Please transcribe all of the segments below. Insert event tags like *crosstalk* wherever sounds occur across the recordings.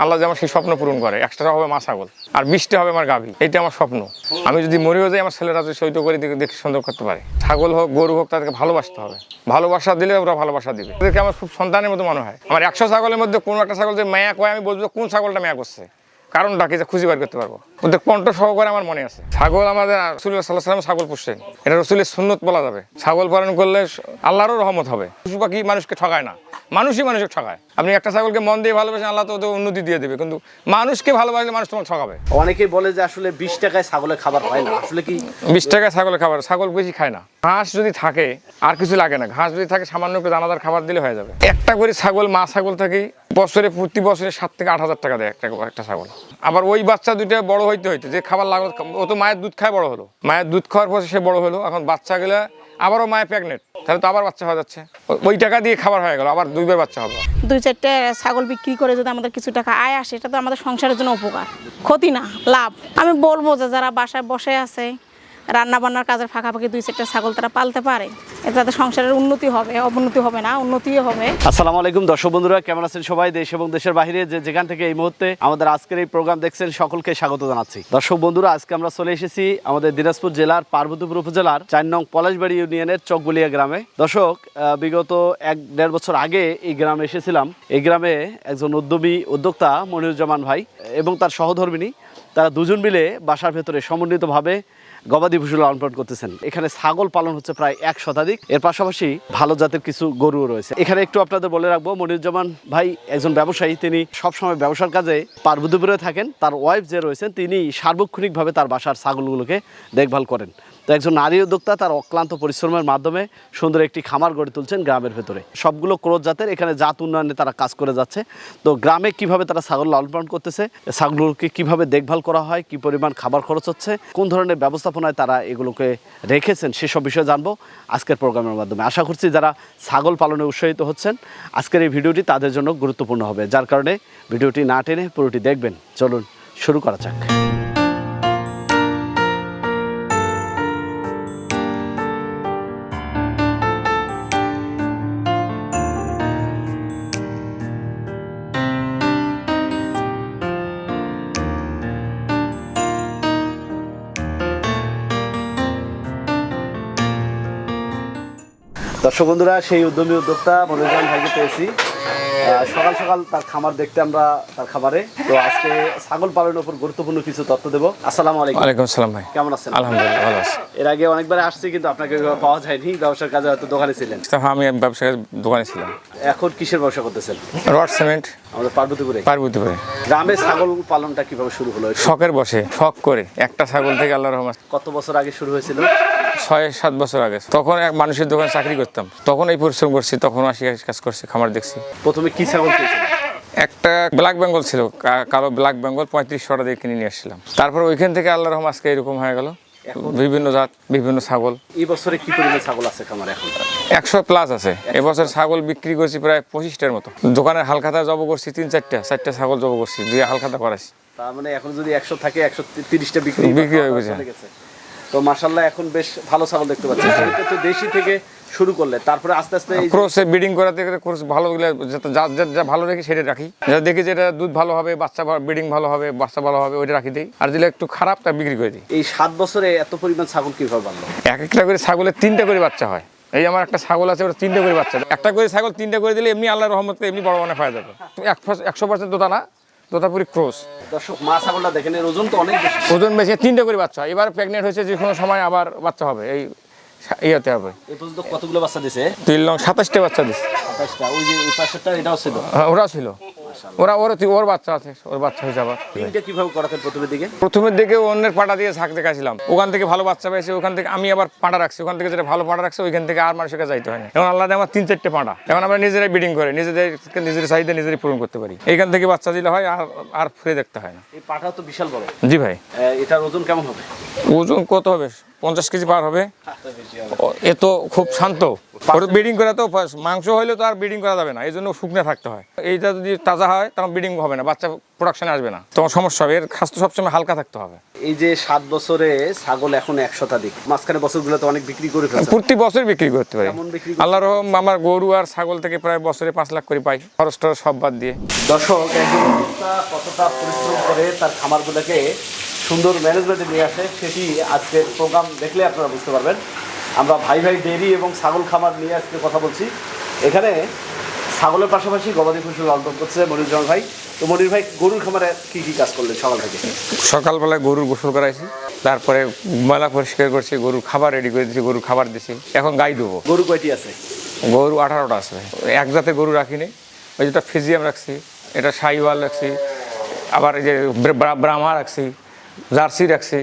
আল্লাহ যে আমার সেই স্বপ্ন পূরণ করে একশোটা হবে মা ছাগল, আর মিষ্টি হবে আমার গাভী এটা আমার স্বপ্ন। আমি যদি মরেও যাই, আমার ছেলেরা যদি সৈত করে দেখে সুন্দর করতে পারে। ছাগল হোক, গরু হোক, তাদেরকে ভালোবাসতে হবে। ভালোবাসা দিলে ওরা ভালোবাসা দিবে। তাদেরকে আমার খুব সন্তানের মতো মনে হয়। আমার একশো ছাগলের মধ্যে কোনো একটা ছাগল যে মায়া কয়, আমি বলব কোন ছাগলটা মায়া করছে? কারণটা কি যে খুঁজে বার করতে পারব। ওদের কণ্ঠ সহকারে আমার মনে আছে। ছাগল আমাদের রসুল্লাহ সাল্লাহ সাল্লাম ছাগল পুষছেন। এটা রসুলের সুন্নত বলা যাবে। ছাগল পালন করলে আল্লাহরও রহমত হবে। পশু পাখি মানুষকে ঠকায় না। মানুষই মানুষকে ঠকায় আপনি একটা ছাগলকে মন দিয়ে ভালোবাসেন আল্লাহ তো উন্নতি দিয়ে দেবে। কিন্তু মানুষকে ভালোবাসলে মানুষ তোমার ঠকাবে অনেকেই বলে যে আসলে বিশ টাকায় ছাগলের খাবার হয় না। আসলে কি? বিশ টাকায় ছাগলের খাবার ছাগল বেশি খায় না। ঘাস যদি থাকে আর কিছু লাগে না। ঘাস যদি থাকে সামান্য একটু দানাদার খাবার দিলে হয়ে যাবে। একটা করে ছাগল মা ছাগল থেকে বছরে, প্রতি বছরে সাত থেকে আট হাজার টাকা দেয় একটা একটা ছাগল। আবার ওই বাচ্চা দুইটা বড় হইতে হইতে, যে খাবার লাগল, ও তো মায়ের দুধ খায় বড় হলো। মায়ের দুধ খাওয়ার পর সে বড় হলো, এখন বাচ্চা গেলে আবারও মায়ের প্রেগনেন্ট তাহলে তো আবার বাচ্চা হয়ে যাচ্ছে। ওই টাকা দিয়ে খাবার হয়ে গেল, আবার দুইবার বাচ্চা হবে। দুই চারটে ছাগল বিক্রি করে যদি আমাদের কিছু টাকা আয় আসে, এটা তো আমাদের সংসারের জন্য উপকার। ক্ষতি না, লাভ। আমি বলব যে যারা বাসায় বসে আছে রান্না বান্নার কাজের ফাঁকাফাঁকি দুই চারটে ছাগল তারা পালতে পারে। তাদের সংসারের উন্নতি হবে, অবনতি হবে না, উন্নতিও হবে। আসসালামু আলাইকুম দর্শক বন্ধুরা, কেমন আছেন সবাই দেশ এবং দেশের বাইরে যে যেখান থেকে এই মুহূর্তে আমাদের আজকের এই প্রোগ্রাম দেখছেন সকলকে স্বাগত জানাচ্ছি। দর্শক বন্ধুরা, আজকে আমরা চলে এসেছি আমাদের দিনাজপুর জেলার পার্বতীপুর উপজেলার চার নং পলাশবাড়ি ইউনিয়নের চকগুলিয়া গ্রামে। দর্শক বিগত এক দেড় বছর আগে এই গ্রামে এসেছিলাম। এই গ্রামে একজন উদ্যমী উদ্যোক্তা মনিরুজ্জামান ভাই এবং তার সহধর্মিনী তারা দুজন মিলে বাসার ভেতরে সমন্বিতভাবে গবাদি পশু লালন পালন করতেছেন। এখানে ছাগল পালন হচ্ছে প্রায় এক শতাধিক। এর পাশাপাশি ভালো জাতের কিছু গরুও রয়েছে। এখানে একটু আপনাদের বলে রাখব, মনিরুজ্জামান ভাই একজন ব্যবসায়ী, তিনি সবসময় ব্যবসার কাজে পার্বতীপুরে থাকেন। তার ওয়াইফ যে রয়েছেন, তিনি সার্বক্ষণিকভাবে তার বাসার ছাগলগুলোকে দেখভাল করেন। তো একজন নারী উদ্যোক্তা তার অক্লান্ত পরিশ্রমের মাধ্যমে সুন্দর একটি খামার গড়ে তুলছেন গ্রামের ভেতরে। সবগুলো ক্রোধ জাতের এখানে জাত উন্নয়নে তারা কাজ করে যাচ্ছে। তো গ্রামে কীভাবে তারা ছাগল লালন পালন করতেছে, ছাগলগুলোকে কীভাবে দেখভাল করা হয়, কি পরিমাণ খাবার খরচ হচ্ছে, কোন ধরনের ব্যবস্থাপনায় তারা এগুলোকে রেখেছেন সেসব বিষয়ে জানব আজকের প্রোগ্রামের মাধ্যমে। আশা করছি যারা ছাগল পালনে উৎসাহিত হচ্ছেন, আজকের এই ভিডিওটি তাদের জন্য গুরুত্বপূর্ণ হবে, যার কারণে ভিডিওটি না টেনে পুরোটি দেখবেন। চলুন শুরু করা যাক। দর্শক বন্ধুরা সেই উদ্যমী উদ্যোক্তা মনোরঞ্জন ভাইকে পেয়েছি। সকাল সকাল তার খামার দেখতে আমরা তার খামারে তো আজকে ছাগল পালনের উপর গুরুত্বপূর্ণ কিছু তথ্য দেবো। আসসালামু আলাইকুম। ওয়ালাইকুম আসসালাম ভাই। কেমন আছেন? আলহামদুলিল্লাহ ভালো আছি। এর আগে অনেকবার আসছি কিন্তু আপনাকে পাওয়া যায়নি। ব্যবসার কাজে হয়তো দোকানে ছিলেন। তখন আমি ব্যবসায়ের দোকানে ছিলাম। এখন কিসের ব্যবসা করতেছেন? Rod cement. আমাদের পার্বতীপুরে। পার্বতীপুরে। গ্রামে ছাগল পালনটা কীভাবে শুরু হলো? শখের বসে শখ করে। একটা ছাগল থেকে আল্লাহ রহমান কত বছর আগে শুরু হয়েছিল? ছয় সাত বছর আগে। তখন এক মানুষের দোকানে চাকরি করতাম। তখন এই পরিশ্রম করছি তখন আসি কাজ করছি খামার দেখছি। প্রথমে কি ছাগল একটা ব্ল্যাক বেঙ্গল ছিল কালো ব্ল্যাক বেঙ্গল পঁয়ত্রিশশো টাকা দিয়ে কিনে নিয়ে আসছিলাম। তারপর ওইখান থেকে আল্লাহ রহমান আজকে এরকম হয়ে গেল। বিভিন্ন জাত বিভিন্ন ছাগল। এই বছরে কি পরিমাণ ছাগল আছে খামারে এখন? একশো প্লাস আছে। এবছর ছাগল বিক্রি করছি প্রায় পঁচিশটার মতো। দোকানের হালখাতা জব করছি তিন চারটা চারটা ছাগল জব করছি দুই হালখাতা করাইছি। তার মানে এখন যদি একশো থাকে একশো তিরিশটা বিক্রি বিক্রি হয়ে গেছে। তো মাসাল্লাহ এখন বেশ ভালো ছাগল দেখতে পাচ্ছি। তো দেশি থেকে শুরু করলে তারপরে আস্তে আস্তে ক্রসে ব্রিডিং করাতে গেলে ক্রস ভালো যা যা- ভালো রেখে সেটা রাখি। যা দেখি যেটা দুধ ভালো হবে বাচ্চা ব্রিডিং ভালো হবে বাচ্চা ভালো হবে ওইটা রাখি দিই। আর দিলে একটু খারাপ তা বিক্রি করে দিই। এই সাত বছরে এত পরিমাণ ছাগল কীভাবে বাড়লো? এক একটা করে ছাগলের তিনটা করে বাচ্চা হয়। এই আমার একটা ছাগল আছে ওটা তিনটা করে বাচ্চা। একটা করে ছাগল তিনটা করে দিলে এমনি আল্লাহ রহমতে এমনি বড় মানে যাবে একশো পার্সেন্ট দোতা না। দোতাপুরি ক্রস দর্শক মা ছাগলটা দেখেন এর ওজন তো অনেক বেশি। ওজন বেশি তিনটা করে বাচ্চা। এবার প্রেগনেন্ট হয়েছে যে কোনো সময় আবার বাচ্চা হবে এই ইয়েতে হবে। এই পর্যন্ত কতগুলো বাচ্চা দিছে? তিন লং সাতাশটা বাচ্চা দিচ্ছে সাতাশটা ওই যে এই পাশেরটা এটাও ছিল। হ্যাঁ, ওরা ছিল। ওরা ওর ওর বাচ্চা আছে ওর বাচ্চা হয়েছে আবার তিনটা কীভাবে করাতেন প্রথমের দিকে? প্রথমের দিকে অন্যের পাটা দিয়ে শাক দেখাছিলাম ওখান থেকে ভালো বাচ্চা পেয়েছে ওখান থেকে আমি আবার পাটা রাখছি। ওখান থেকে যেটা ভালো পাটা রাখছে ওইখান থেকে আর মানুষের কাছে যাইতে হয় না। এখন আল্লাহ আমার তিন চারটে পাটা এখন আমরা নিজেরাই ব্রিডিং করে নিজেদের নিজেদের চাহিদা নিজেরাই পূরণ করতে পারি। এইখান থেকে বাচ্চা দিলে হয় আর আর ফিরে দেখতে হয় না। এই পাটাও তো বিশাল বড়। জি ভাই। এটার ওজন কেমন হবে? ওজন কত হবে? পঞ্চাশ কেজি পার হবে। এ তো খুব শান্ত। ব্রিডিং করে তো মাংস হইলে তো আর ব্রিডিং করা যাবে না এই জন্য শুকনো থাকতে হয়। এইটা যদি তাজা হয় তখন ব্রিডিং হবে না বাচ্চা প্রোডাকশনে আসবে না। তোমার সমস্যা হবে এর স্বাস্থ্য সবসময় হালকা থাকতে হবে। এই যে সাত বছরে ছাগল এখন এক শতাধিক মাঝখানে বছরগুলো তো অনেক বিক্রি করে ফেলছে। প্রতি বছর বিক্রি করতে পারি। আল্লাহর রহম আমার গরু আর ছাগল থেকে প্রায় বছরে পাঁচ লাখ করে পাই। খরচ টরচ সব বাদ দিয়ে। দর্শক কতটা পরিশ্রম করে তার খামারগুলোকে সুন্দর ম্যানেজমেন্টে নিয়ে আসে সেটি আজকের প্রোগ্রাম দেখলে আপনারা বুঝতে পারবেন। আমরা ভাই ভাই ডেরি এবং ছাগল খামার নিয়ে আজকে কথা বলছি। এখানে ছাগলের পাশাপাশি গবাদি পশু লালন করছে মনিরুজ্জামান ভাই। তো মনির ভাই গরুর খামারে কি কি কাজ করলেন সকাল থেকে? সকালবেলায় গরুর গোসল করাইছি তারপরে ময়লা পরিষ্কার করছি গরুর খাবার রেডি করে দিয়েছি গরুর খাবার দিছি। এখন গাই দেবো। গরু কয়টি আছে? গরু আঠারোটা আছে। এক জাতের গরু রাখিনি ওই যেটা ফিজিয়াম রাখছি এটা সাইওয়াল রাখছি আবার এই যে ব্রা- ব্রাহ্মা রাখছি জার্সি রাখছি।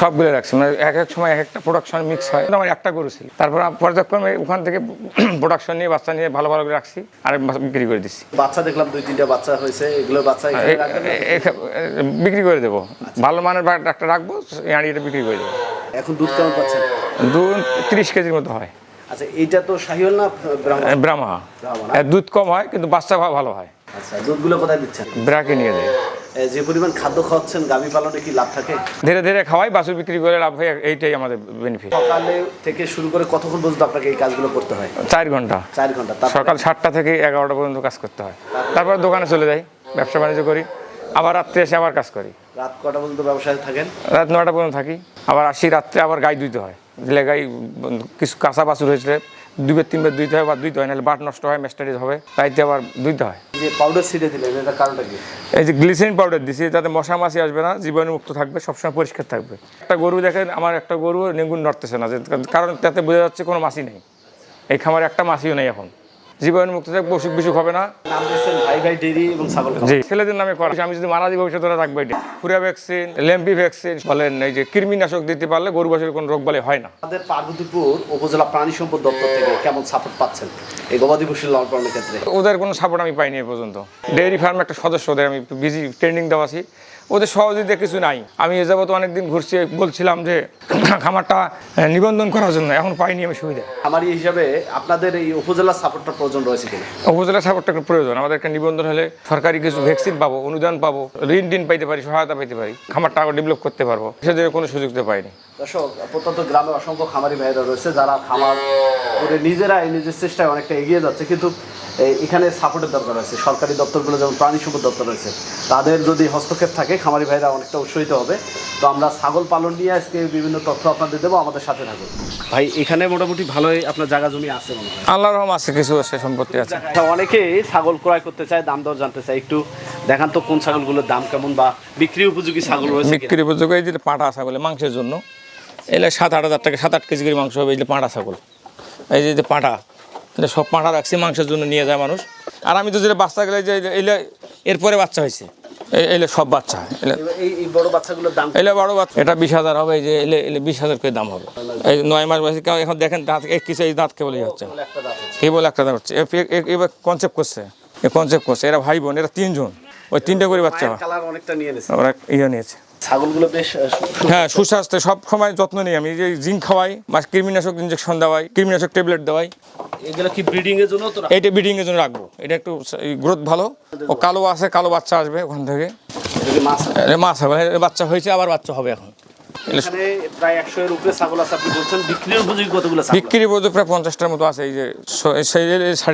সবগুলো রাখছি। মানে এক এক সময় এক একটা প্রোডাকশন মিক্স হয়। আমার একটা গরু ছিল তারপর পর্যায়ক্রমে ওখান থেকে *clears throat* প্রোডাকশন নিয়ে বাচ্চা নিয়ে ভালো ভালো করে রাখছি। আর বিক্রি করে দিচ্ছি। বাচ্চা দেখলাম দুই তিনটা বাচ্চা হয়েছে। এগুলো বাচ্চা বিক্রি করে দেবো। ভালো মানের একটা রাখব আড়িটা বিক্রি করে দেবো। এখন দুধ কেমন পাচ্ছেন? দু তিরিশ কেজির মতো হয়। আচ্ছা এইটা তো শাহিওয়াল না ব্রাহ্মা? দুধ কম হয় কিন্তু বাচ্চা ভালো হয়। আচ্ছা দুধগুলো কোথায় দিচ্ছেন? ব্রাকে নিয়ে এ, যে পরিমাণ খাদ্য খাওয়াচ্ছেন গাভী পালনে কি লাভ থাকে? ধীরে ধীরে খাওয়াই বাছুর বিক্রি করে লাভ হয় এইটাই আমাদের বেনিফিট সকালে থেকে শুরু করে কতক্ষণ পর্যন্ত আপনাকে এই কাজগুলো করতে হয়? চার ঘণ্টা। চার ঘণ্টা। সকাল সাতটা থেকে এগারোটা পর্যন্ত কাজ করতে হয়। তারপর? দোকানে চলে যাই ব্যবসা বাণিজ্য করি আবার রাত্রে এসে আবার কাজ করি। রাত কটা পর্যন্ত ব্যবসায় থাকেন? রাত নটা পর্যন্ত থাকি আবার আসি রাত্রে আবার গাই ধুইতে হয়। দিলে গাই কিছু কাঁচা বাছুর হয়েছিল দুইবার তিনবার দুইতে হয় বা দুইতে হয় নাহলে বাট নষ্ট হয় মেস্টারিজ হবে তাইতে আবার দুইতে হয়। যে পাউডার ছিটে দিলেন এটা কারণটা কি? এই যে গ্লিসিন পাউডার দিছি তাতে মশা মাছি আসবে না জীবাণুমুক্ত থাকবে সবসময় পরিষ্কার থাকবে। একটা গরু দেখেন আমার একটা গরু নেগুন নড়তেছে না যে কারণ তাতে বোঝা যাচ্ছে কোনো মাছি নেই। এই খামারে একটা মাছিও নেই এখন। জীবাণুমুক্ত থাকবে অসুখ বিসুখ হবে না। ভাই ভাই ডেরি এবং ছাগল জি। ছেলেদের নামে করা আমি যদি মারা দিই ভবিষ্যতে ওরা এটা। ফুরা ভ্যাকসিন ল্যাম্পি ভ্যাকসিন বলেন এই যে কৃমিনাশক দিতে পারলে গরু বাছুর কোনো রোগ বলে হয় না। আমাদের পার্বতীপুর উপজেলা প্রাণী সম্পদ দপ্তর থেকে কেমন সাপোর্ট পাচ্ছেন? এই গবাদি পশুর লালন পালনের ক্ষেত্রে। ওদের কোনো সাপোর্ট আমি পাইনি এ পর্যন্ত। ডেয়ারি ফার্ম একটা সদস্য ওদের আমি বিজি ট্রেনিং দেওয়া আছি। ওদের সহযোগিতা কিছু নাই। আমি এ যাবত অনেকদিন ঘুরছি বলছিলাম যে খামারটা নিবন্ধন করার জন্য। এখন পাইনি আমি সুবিধা। খামারি হিসাবে আপনাদের এই উপজেলার সাপোর্টটা প্রয়োজন রয়েছে উপজেলা সাপোর্টটা প্রয়োজন। আমাদের একটা নিবন্ধন হলে সরকারি কিছু ভ্যাকসিন পাবো অনুদান পাবো ঋণ টিন পাইতে পারি সহায়তা পাইতে পারি খামারটা আবার ডেভেলপ করতে পারব। সেদের কোনো সুযোগ তো পাইনি। দর্শক প্রত্যন্ত গ্রামে অসংখ্য খামারি ভাইরা রয়েছে যারা খামার করে নিজেরাই নিজের চেষ্টায় অনেকটা এগিয়ে যাচ্ছে। কিন্তু এই এখানে সাপোর্টের দরকার আছে। সরকারি দপ্তরগুলো যেমন প্রাণী সম্পদ দপ্তর রয়েছে তাদের যদি হস্তক্ষেপ থাকে খামারি ভাইরা অনেকটা উৎসাহিত হবে। তো আমরা ছাগল পালন নিয়ে আজকে বিভিন্ন তথ্য আপনাদের দেবো আমাদের সাথে থাকুন। ভাই এখানে মোটামুটি ভালোই আপনার জায়গা জমি আছে মনে হয়। আল্লাহ রহম আছে কিছু আছে সম্পত্তি আছে। অনেকেই ছাগল ক্রয় করতে চায় দাম দর জানতে চায়। একটু দেখান তো কোন ছাগলগুলোর দাম কেমন বা বিক্রি উপযোগী ছাগল রয়েছে বিক্রি উপযোগী এই যে পাঁটা ছাগলের মাংসের জন্য। এলে সাত আট হাজার টাকা সাত আট কেজি করে মাংস হবে এই যে পাঁটা ছাগল। এই যে যে পাঁটা এটা সব পাঁটা রাখছি মাংসের জন্য নিয়ে যায় মানুষ। আর আমি তো যেটা বাচ্চা গেলে যে এলে এরপরে বাচ্চা হয়েছে। এলে সব বাচ্চা এলে এই বড় বাচ্চাগুলোর দাম এলে বড় বাচ্চা। এটা বিশ হাজার হবে এই যে এলে এলে বিশ হাজার করে দাম হবে। এই নয় মাস বয়সে কেউ এখন দেখেন দাঁত এক কিছু এই দাঁত কেবলই হচ্ছে। বলে একটা দাম আছে। কি বলে একটা দাঁত হচ্ছে এবার কনসেপ্ট করছে। এ কনসেপ্ট করছে। এরা ভাই বোন এরা তিনজন। ওই তিনটে করে বাচ্চা। হয় কালার অনেকটা নিয়ে নিয়েছে ওরা ইয়ে নিয়েছে। ছাগলগুলো বেশ হ্যাঁ সুস্বাস্থ্য। সব সময় যত্ন নিই আমি। যে জিঙ্ক খাওয়াই বা কৃমিনাশক ইঞ্জেকশন দেওয়াই কৃমিনাশক ট্যাবলেট দেওয়াই। এগুলো কি ব্রিডিং এর জন্য তো? এইটা ব্রিডিং এর জন্য রাখব। এটা একটু গ্রোথ ভালো। ও কালো আছে কালো বাচ্চা আসবে ওখান থেকে। এটা মাছ হবে বাচ্চা হয়েছে আবার বাচ্চা হবে এখন। এলে এখানে প্রায় একশো এর উপরে ছাগল আছে আপনি বলছেন। বিক্রির উপযোগী কতগুলো ছাগল? আছে? বিক্রি প্রায় পঞ্চাশটার মতো আছে এই যে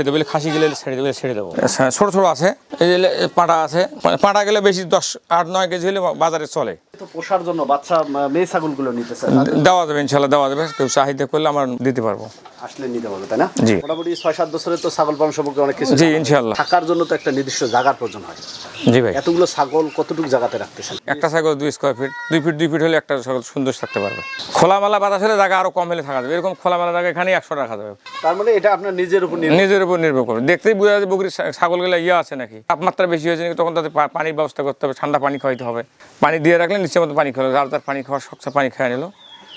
দেবো খাসি গেলে ছেড়ে দেবো ছেড়ে দেবো। ছোটো ছোট ছোট আছে? এই যে পাঁটা আছে। পাঁটা গেলে বেশি দশ আট নয় কেজি হলে বাজারে চলে। তো পোষার জন্য বাচ্চা মেয়ে ছাগলগুলো নিতে দেওয়া যাবে ইনশাল্লাহ দেওয়া যাবে। কেউ চাহিদা করলে আমরা দিতে পারব। আসলে নিতে পারবে তাই না? জি। মোটামুটি ছয় সাত বছরের তো ছাগল পালন সম্পর্কে অনেক কিছু জি ইনশাল্লাহ। থাকার জন্য তো একটা নির্দিষ্ট জায়গার প্রয়োজন হয়। জি ভাই। এতগুলো ছাগল কতটুকু জায়গাতে রাখতেছেন? একটা ছাগল দুই স্কোয়ার ফিট দুই ফিট দুই ফিট হলে একটা ছাগল সুন্দর থাকতে পারবে। খোলামেলা বাতাস হলে জায়গা আরও কম হলে থাকা যাবে। এরকম খোলামেলা জায়গা এখানে একশো রাখা যাবে। তার মানে এটা আপনার নিজের উপর নির্ভর নিজের উপর নির্ভর করে। দেখতেই বোঝা যায় বকরির ছা- ছাগলগুলো ইয়ে আছে নাকি? তাপমাত্রা বেশি হয়েছে তখন তাদের পানির ব্যবস্থা করতে হবে, ঠান্ডা পানি খাওয়াইতে হবে। পানি দিয়ে রাখলে নিচে মতো পানি খেলো যার তার পানি খাওয়ার শক্ত পানি খেয়ে নিল,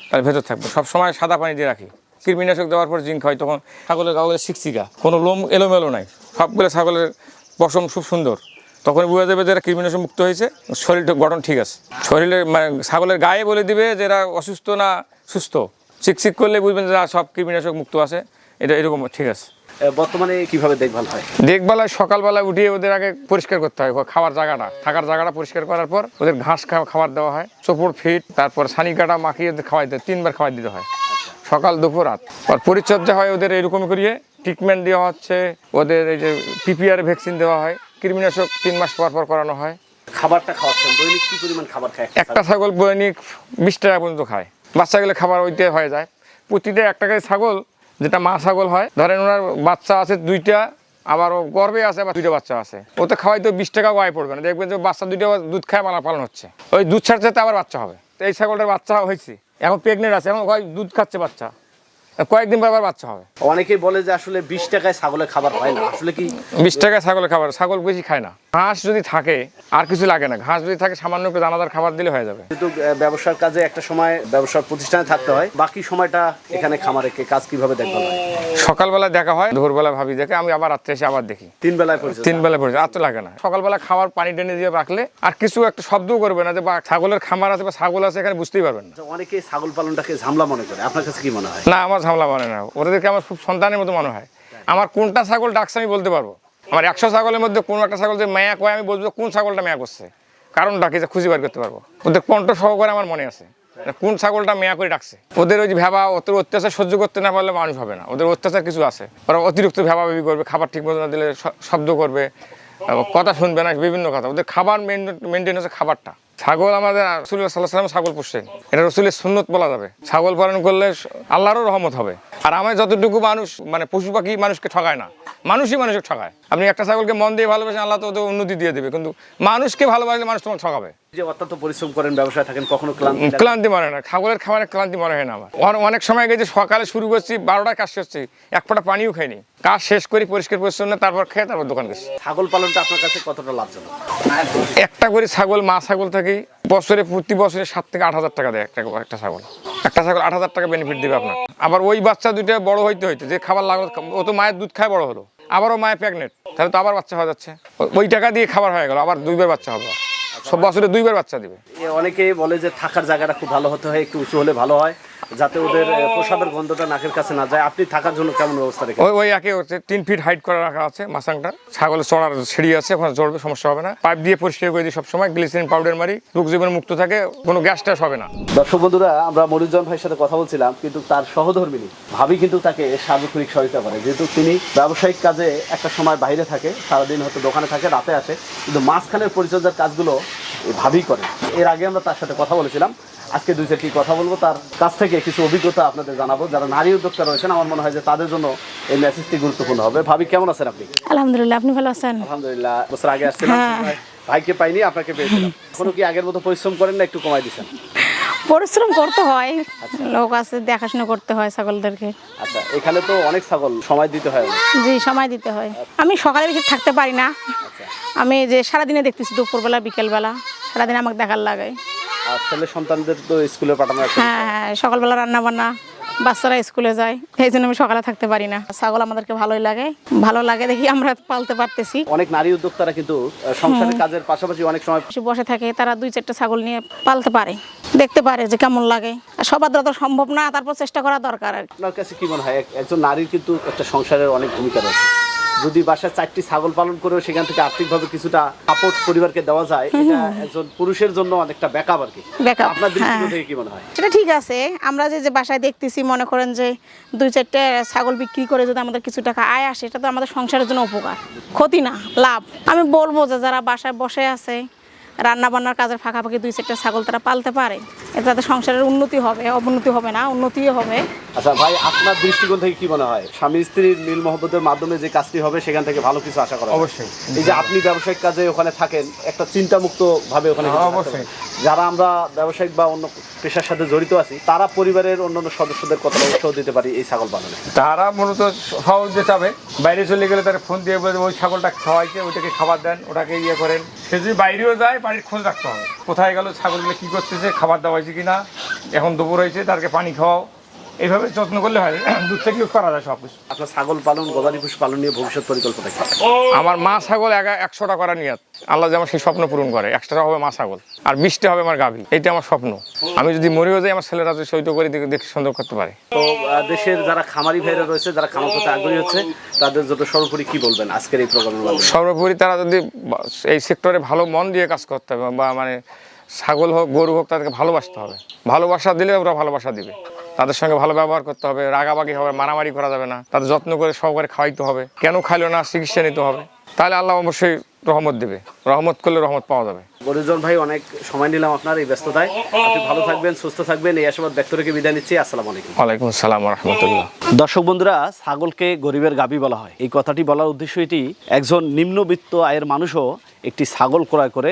তাহলে ভেতর থাকবে। সবসময় সাদা পানি দিয়ে রাখি। কীটনাশক দেওয়ার পর জিঙ্ক হয়, তখন ছাগলের কাগজের শিকশিকা। কোনো লোম এলোমেলো নাই। সবগুলো ছাগলের পশম খুব সুন্দর। তখন বোঝা যাবে যে এরা কৃমিনাশক মুক্ত হয়েছে। শরীরটা গঠন ঠিক আছে। শরীরে মানে ছাগলের গায়ে বলে দিবে যে এরা অসুস্থ না সুস্থ। চিকচিক করলে বুঝবেন যে সব কৃমিনাশক মুক্ত আছে। এটা এরকম ঠিক আছে। বর্তমানে কীভাবে দেখভাল হয়? দেখবেলায় সকালবেলায় উঠিয়ে ওদের আগে পরিষ্কার করতে হয় খাওয়ার জায়গাটা। থাকার জায়গাটা পরিষ্কার করার পর ওদের ঘাস খাওয়া খাবার দেওয়া হয় চোপড় ফিট তারপর সানি কাটা মাখিয়ে ওদের খাওয়াই দেয় তিনবার খাওয়াই দিতে হয়। সকাল দুপুর রাত। আর পরিচর্যা হয় ওদের এরকম করিয়ে ট্রিটমেন্ট দেওয়া হচ্ছে ওদের এই যে পিপিআর ভ্যাকসিন দেওয়া হয় কৃমিনাশক তিন মাস পর পর করানো হয়। খাবারটা খাওয়াচ্ছেন দৈনিক কি পরিমাণ খাবার খায় একটা ছাগল দৈনিক বিশ টাকা পর্যন্ত খায়। বাচ্চাগুলো খাবার ওইতে হয়ে যায়। প্রতিটা একটা ছাগল যেটা মা ছাগল হয়, ধরেন ওনার বাচ্চা আছে দুইটা আবার গর্বে আছে, আবার দুইটা বাচ্চা আছে। ওতে খাওয়াই তো বিশ টাকা গায়ে পড়বে না। দেখবেন যে বাচ্চা দুইটা দুধ খায়, মালা পালন হচ্ছে। ওই দুধ ছাড়তে আবার বাচ্চা হবে। তো এই ছাগলটার বাচ্চা হয়েছে। এখন প্রেগনেন্ট আছে, এখন দুধ খাচ্ছে বাচ্চা। কয়েকদিন পর আবার বাচ্চা হবে। অনেকেই বলে যে আসলে বিশ টাকায় ছাগলের খাবার হয় না। আসলে কি বিশ টাকায় ছাগলের খাবার ছাগল বেশি খায় না। ঘাস যদি থাকে আর কিছু লাগে না। ঘাস যদি থাকে সামান্য একটু দানাদার খাবার দিলে হয়ে যাবে। কিন্তু ব্যবসার কাজে একটা সময় ব্যবসার প্রতিষ্ঠানে থাকতে হয়। বাকি সময়টা এখানে খামারে কে- কাজ কীভাবে দেখভাল হয় সকালবেলা দেখা হয় ভোরবেলা ভাবি দেখে আমি আবার রাত্রে এসে আবার দেখি। তিন বেলায় তিন বেলা পড়েছে আর তো লাগে না। সকালবেলা খাবার পানি টেনে দিয়ে রাখলে আর কিছু একটা শব্দও করবে না যে বা ছাগলের খামার আছে বা ছাগল আছে এখানে বুঝতেই পারবেন না। অনেকে ছাগল পালনটাকে ঝামলা মনে করে। আপনার কাছে কি মনে হয়? না আমার ঝামেলা মানে না। ওদেরকে আমার খুব সন্তানের মতো মনে হয়। আমার কোনটা ছাগল ডাকছে আমি বলতে পারব? আমার একশো ছাগলের মধ্যে কোনো একটা ছাগল যে মেয়া কয় আমি বলব কোন ছাগলটা মেয়া করছে? কারণ কি যে খুঁজে বার করতে পারব। ওদের কণ্ঠ সহকারে আমার মনে আছে কোন ছাগলটা মেয়া করে ডাকছে? ওদের ওই যে ভেবা, ওদের অত্যাচার সহ্য করতে না পারলে মানুষ হবে না। ওদের অত্যাচার কিছু আছে। ওরা অতিরিক্ত ভেবা ভেবি করবে, খাবার ঠিক মতো না দিলে শব্দ করবে কথা শুনবে না, বিভিন্ন কথা। ওদের খাবার মেনটেন হচ্ছে খাবারটা। ছাগল আমাদের রসুল্লাহ সাল্লাহ সাল্লাম ছাগল পুষছেন। এটা রসুলের সুন্নত বলা যাবে। ছাগল পালন করলে আল্লাহরও রহমত হবে। আর আমার যতটুকু মানুষ মানে পশু পাখি মানুষকে ঠকায় না মানুষই মানুষকে ঠকায় আপনি একটা ছাগলকে মন দিয়ে ভালোবাসেন আল্লাহ তো উন্নতি দিয়ে দেবে কিন্তু মানুষকে ভালোবাসলে মানুষ তোমার ঠকাবে যে অত্যন্ত পরিশ্রম করেন ব্যবসায় থাকেন কখনো ক্লান্তি ক্লান্তি মনে না ছাগলের খাবারে ক্লান্তি মনে হয় না আমার। অনেক সময় গেছে সকালে শুরু করছি বারোটায় কাজ করছি এক ফোঁটা পানিও খাইনি। কাজ শেষ করি পরিষ্কার পরিচ্ছন্ন তারপর খেয়ে তারপর দোকান গেছি। ছাগল পালনটা আপনার কাছে কতটা লাভজনক? একটা করে ছাগল মা ছাগল থেকে বছরে প্রতি বছরে সাত থেকে আট হাজার টাকা দেয় একটা একটা ছাগল। একটা ছাগল আট হাজার টাকা বেনিফিট দেবে আপনার। আবার ওই বাচ্চা দুইটা বড় হইতে হইতে, যে খাবার লাগল ও তো মায়ের দুধ খায় বড় হলো। আবারও মায়ের প্রেগনেন্ট তাহলে তো আবার বাচ্চা হয়ে যাচ্ছে। ওই টাকা দিয়ে খাবার হয়ে গেল, আবার দুইবার বাচ্চা হবে। সব বছরে দুইবার বাচ্চা দিবে। অনেকেই বলে যে থাকার জায়গাটা খুব ভালো হতে হয়, একটু উঁচু হলে ভালো হয়। যাতে ওদের আহ, প্রসাবের গন্ধটা নাকের কাছে না যায়। আপনি থাকার জন্য কেমন ব্যবস্থা রেখে ওই ওই একে হচ্ছে তিন ফিট হাইট করে রাখা আছে মাসাংটা ছাগলের চড়ার সিঁড়ি আছে ওখানে চড়বে সমস্যা হবে না। পাইপ দিয়ে পরিষ্কার করে দিই সবসময় গ্লিসারিন পাউডার মারি রোগ জীবন মুক্ত থাকে কোনো গ্যাস ট্যাস হবে না। দর্শক বন্ধুরা আমরা মনিরুজ্জামান ভাইয়ের সাথে কথা বলছিলাম কিন্তু তার সহধর্মিনী ভাবি কিন্তু তাকে সার্বক্ষণিক সহায়তা করে। যেহেতু তিনি ব্যবসায়িক কাজে একটা সময় বাইরে থাকে সারাদিন হয়তো দোকানে থাকে রাতে আসে কিন্তু মাঝখানের পরিচর্যার কাজগুলো ভাবি করে। এর আগে আমরা তার সাথে কথা বলেছিলাম। আজকে দুই চারটি কথা বলব। তার কাছ থেকে কিছু অভিজ্ঞতা আপনাদের জানাব। যারা নারী উদ্যোক্তা রয়েছেন আমার মনে হয় যে তাদের জন্য এই মেসেজটি গুরুত্বপূর্ণ হবে। ভাবি কেমন আছেন আপনি? আলহামদুলিল্লাহ আপনি ভালো আছেন? আলহামদুলিল্লাহ বছর আগে আসছিলাম। হ্যাঁ। ভাইকে পাইনি আপনাকে পেয়েছিলাম। এখনও কি আগের মতো পরিশ্রম করেন না একটু কমাই দিচ্ছেন? পরিশ্রম করতে হয়। লোক আছে দেখাশোনা করতে হয় ছাগলদেরকে। আচ্ছা এখানে তো অনেক ছাগল সময় দিতে হয়। জি সময় দিতে হয়। আমি সকালে বেশি থাকতে পারি না। আমি যে সারাদিনে দেখতেছি দুপুরবেলা বিকেলবেলা সারাদিন আমাকে দেখার লাগে। আর ছেলে সন্তানদের তো স্কুলে পাঠানো হ্যাঁ হ্যাঁ সকালবেলা রান্না বান্না বাচ্চারা স্কুলে যায় সেই জন্য আমি সকালে থাকতে পারি না। ছাগল আমাদেরকে ভালোই লাগে ভালো লাগে দেখি আমরা পালতে পারতেছি। অনেক নারী উদ্যোক্তারা কিন্তু সংসারের কাজের পাশাপাশি অনেক সময় বসে থাকে তারা দুই চারটা ছাগল নিয়ে পালতে পারে দেখতে পারে যে কেমন লাগে। আর সবার দ্বারা তো সম্ভব না তারপর চেষ্টা করা দরকার। আপনার কাছে কি মনে হয় একজন নারীর কিন্তু একটা সংসারের অনেক ভূমিকা রয়েছে। যদি বাসায় চারটি ছাগল পালন করেও সেখান থেকে আর্থিকভাবে কিছুটা সাপোর্ট পরিবারকে দেওয়া যায় এটা একজন পুরুষের জন্য অনেকটা ব্যাকআপ আর কি। আপনার দৃষ্টিকোণ হ্যাঁ। থেকে কি মনে হয়? সেটা ঠিক আছে। আমরা যে যে বাসায় দেখতেছি মনে করেন যে দুই চারটে ছাগল বিক্রি করে যদি আমাদের কিছু টাকা আয় আসে এটা তো আমাদের সংসারের জন্য উপকার। ক্ষতি না লাভ। আমি বলব যে যারা বাসায় বসে আছে রান্না বান্নার কাজের ফাঁকাফাঁকি দুই চারটে ছাগল তারা পালতে পারে। এতে তাদের সংসারের উন্নতি হবে অবনতি হবে না উন্নতিও হবে। আচ্ছা ভাই আপনার দৃষ্টিকোণ থেকে কি মনে হয়? স্বামী স্ত্রীর মিল মহব্বতের মাধ্যমে যে কাজটি হবে সেখান থেকে ভালো কিছু আশা করা অবশ্যই। এই যে আপনি ব্যবসায়িক কাজে ওখানে থাকেন একটা চিন্তামুক্ত ভাবে ওখানে কিন্তু অবশ্যই। যারা আমরা ব্যবসায়িক বা অন্য পেশার সাথে জড়িত আছি তারা পরিবারের অন্যান্য সদস্যদের কতটা উৎসাহ দিতে পারি এই ছাগল পালনে তারা মূলত সহজ চাবে বাইরে চলে গেলে তারা ফোন দিয়ে বলে ওই ছাগলটা খাওয়াইতে ওইটাকে খাবার দেন ওটাকে ইয়ে করেন। সে যদি বাইরেও যায় বাড়ির খোঁজ রাখতে হবে। কোথায় গেল ছাগলগুলো কী করতেছে খাবার দেওয়া হয়েছে কিনা? এখন দুপুর হয়েছে তাদেরকে পানি খাওয়াও। এইভাবে যত্ন করলে হয় *clears throat* দূর থেকে করা যায় সব কিছু আপনার ছাগল পালন গবাদি পশু পালন নিয়ে ভবিষ্যৎ পরিকল্পনা কি? আমার মা ছাগল একা একশোটা করা নিয়ত। আল্লাহ যেমন সেই স্বপ্ন পূরণ করে একশোটা হবে মা ছাগল আর বিশটা হবে আমার গাভী। এটা আমার স্বপ্ন। আমি যদি মরেও যাই আমার ছেলেরা যদি সৈত করে দেখে সুন্দর করতে পারে। তো দেশের যারা খামারি ভাইরা রয়েছে যারা খামার করতে আগ্রহী হচ্ছে তাদের যত সর্বোপরি কি বলবেন আজকের এই মাধ্যমে? সর্বোপরি তারা যদি এই সেক্টরে ভালো মন দিয়ে কাজ করতে হবে বা মানে ছাগল হোক গরু হোক তাদেরকে ভালোবাসতে হবে। ভালোবাসা দিলে ওরা ভালোবাসা দিবে। তাদের সঙ্গে ভালো ব্যবহার করতে হবে, রাগাবাগি হবে, মারামারি করা যাবে না। তাদের যত্ন করে সহকারে খাওয়াইতে হবে। কেন খাইলো না, চিকিৎসা নিতে হবে। তাহলে আল্লাহ অবশ্যই রহমত দেবে। রহমত করলে রহমত পাওয়া যাবে। গরিজন ভাই অনেক সময় নিলাম আপনার এই ব্যস্ততায়। আপনি ভালো থাকবেন সুস্থ থাকবেন এই আশাবাদ ব্যক্ত রেখে বিদায় নিচ্ছি। আসসালামু আলাইকুম। ওয়ালাইকুম আসসালাম রহমতুল্লাহ দর্শক বন্ধুরা ছাগলকে গরিবের গাবি বলা হয়। এই কথাটি বলার উদ্দেশ্য এটি একজন নিম্নবিত্ত আয়ের মানুষও একটি ছাগল ক্রয় করে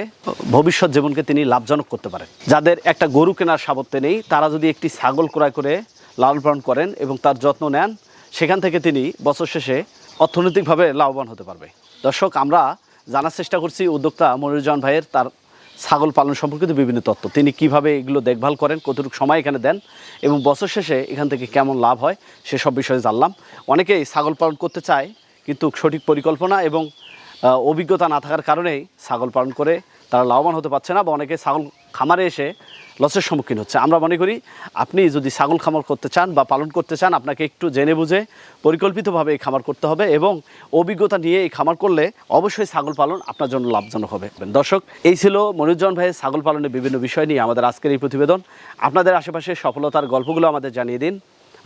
ভবিষ্যৎ জীবনকে তিনি লাভজনক করতে পারেন। যাদের একটা গরু কেনার সামর্থ্য নেই তারা যদি একটি ছাগল ক্রয় করে লালন পালন করেন এবং তার যত্ন নেন সেখান থেকে তিনি বছর শেষে অর্থনৈতিকভাবে লাভবান হতে পারবে। দর্শক আমরা জানার চেষ্টা করছি উদ্যোক্তা মনিরুজ্জামান ভাইয়ের তার ছাগল পালন সম্পর্কিত বিভিন্ন তথ্য। তিনি কীভাবে এগুলো দেখভাল করেন, কতটুকু সময় এখানে দেন এবং বছর শেষে এখান থেকে কেমন লাভ হয় সেসব বিষয়ে জানলাম। অনেকেই ছাগল পালন করতে চায় কিন্তু সঠিক পরিকল্পনা এবং অভিজ্ঞতা না থাকার কারণেই ছাগল পালন করে তারা লাভবান হতে পারছে না বা অনেকে ছাগল খামারে এসে লসের সম্মুখীন হচ্ছে। আমরা মনে করি আপনি যদি ছাগল খামার করতে চান বা পালন করতে চান, আপনাকে একটু জেনে বুঝে পরিকল্পিতভাবে এই খামার করতে হবে এবং অভিজ্ঞতা নিয়ে এই খামার করলে অবশ্যই ছাগল পালন আপনার জন্য লাভজনক হবে। দর্শক, এই ছিল মনিরুজ্জামান ভাইয়ের ছাগল পালনের বিভিন্ন বিষয় নিয়ে আমাদের আজকের এই প্রতিবেদন। আপনাদের আশেপাশে সফলতার গল্পগুলো আমাদের জানিয়ে দিন।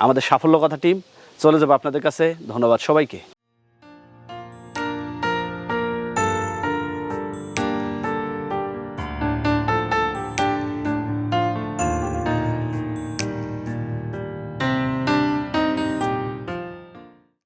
আমাদের সাফল্য কথা টিম, চলে যাবে আপনাদের কাছে। ধন্যবাদ সবাইকে।